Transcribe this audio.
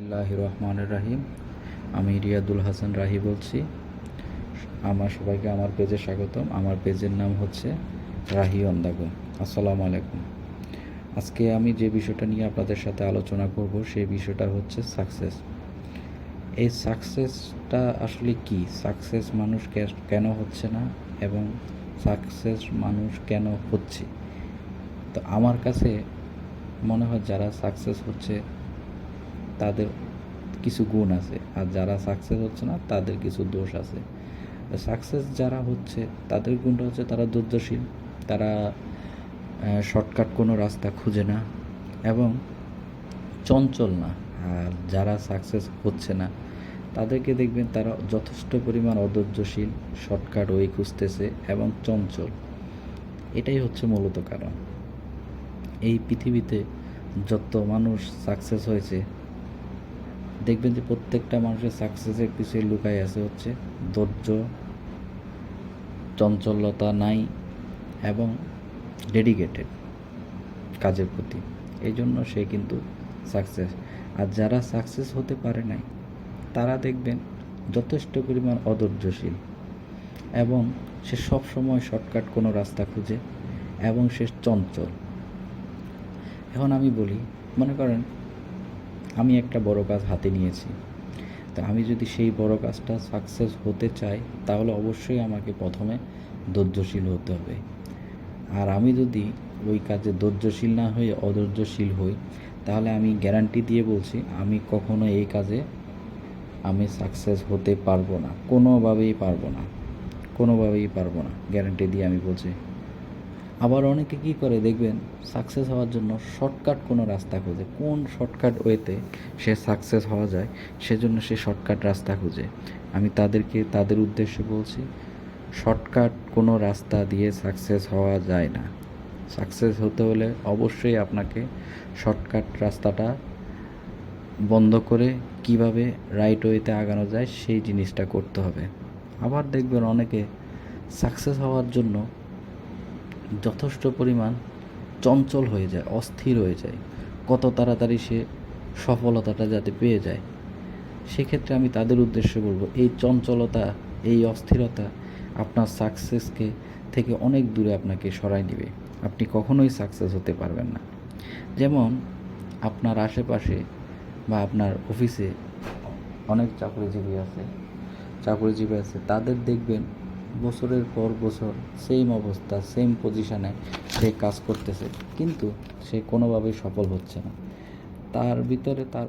বিসমিল্লাহ রহমান রাহিম। আমি রিয়াদুল হাসান রাহি বলছি। আমার সবাইকে আমার পেজে স্বাগতম। আমার পেজের নাম হচ্ছে রাহি অন্দাগো। আসসালামু আলাইকুম। আজকে আমি যে বিষয়টা নিয়ে আপনাদের সাথে আলোচনা করব, সেই বিষয়টা হচ্ছে সাকসেস। এই সাকসেসটা আসলে কি? সাকসেস মানুষ কেন হচ্ছে না? এবং সাকসেস মানুষ কেন হচ্ছে? তো আমার কাছে মনে হয় যারা সাকসেস হচ্ছে তাদের কিছু গুণ আছে। আর যারা সাকসেস হচ্ছে না, তাদের কিছু দোষ আছে। সাকসেস যারা হচ্ছে, তাদের গুণটা হচ্ছে তারা ধৈর্যশীল। তারা শর্টকাট কোনো রাস্তা খুঁজে না এবং চঞ্চল না। আর যারা সাকসেস হচ্ছে না, তাদেরকে দেখবেন তারা যথেষ্ট পরিমাণ অধৈর্যশীল শর্টকাট ওই খুঁজতেছে এবং চঞ্চল। এটাই হচ্ছে মূলত কারণ। এই পৃথিবীতে যত মানুষ সাকসেস হয়েছে দেখবেন যে প্রত্যেকটা মানুষের সাকসেসের পিছিয়ে লুকাই আছে হচ্ছে ধৈর্য, চঞ্চলতা নাই এবং ডেডিকেটেড কাজের প্রতি। এই জন্য সে কিন্তু সাকসেস আর যারা সাকসেস হতে পারে নাই, তারা দেখবেন যথেষ্ট পরিমাণ অধৈর্যশীল এবং সে সব সময় শর্টকাট কোনো রাস্তা খুঁজে এবং সে চঞ্চল। এখন আমি বলি, মনে করেন আমি একটা বড় কাজ হাতে নিয়েছি। তো আমি যদি সেই বড় কাজটা সাকসেস হতে চাই, তাহলে অবশ্যই আমাকে প্রথমে ধৈর্যশীল হতে হবে। আর আমি যদি ওই কাজে ধৈর্যশীল না হয়ে অধৈর্যশীল হই, তাহলে আমি গ্যারান্টি দিয়ে বলছি, আমি কখনো এই কাজে আমি সাকসেস হতে পারব না। কোনোভাবেই পারব না। কোনোভাবেই পারব না। গ্যারান্টি দিয়ে আমি বলছি। আবার অনেকে কি করে দেখবেন সাকসেস হওয়ার জন্য শর্টকাট কোনো রাস্তা খোঁজে। কোন শর্টকাট ওয়েতে সে সাকসেস হওয়া যায়, সেজন্য সে শর্টকাট রাস্তা খুঁজে। আমি তাদেরকে, তাদের উদ্দেশ্যে বলছি শর্টকাট কোনো রাস্তা দিয়ে সাকসেস হওয়া যায় না। সাকসেস হতে হলে অবশ্যই আপনাকে শর্টকাট রাস্তাটা বন্ধ করে কীভাবে রাইট ওয়েতে আগানো যায়, সেই জিনিসটা করতে হবে। আবার দেখবেন অনেকে সাকসেস হওয়ার জন্য যথেষ্ট পরিমাণ চঞ্চল হয়ে যায়, অস্থির হয়ে যায়। কত তাড়াতাড়ি সে সফলতাটা যাতে পেয়ে যায়। সেক্ষেত্রে আমি তাদের উদ্দেশ্য বলব, এই চঞ্চলতা, এই অস্থিরতা আপনার সাকসেসকে থেকে অনেক দূরে আপনাকে সরাই নেবে। আপনি কখনোই সাকসেস হতে পারবেন না। যেমন আপনার আশেপাশে বা আপনার অফিসে অনেক চাকরিজীবী আছে চাকরিজীবী আছে, তাদের দেখবেন বছরের পর বছর সেম অবস্থা সেম পজিশানে সে কাজ করতেছে। কিন্তু সে কোনোভাবেই সফল হচ্ছে না। তার ভিতরে তার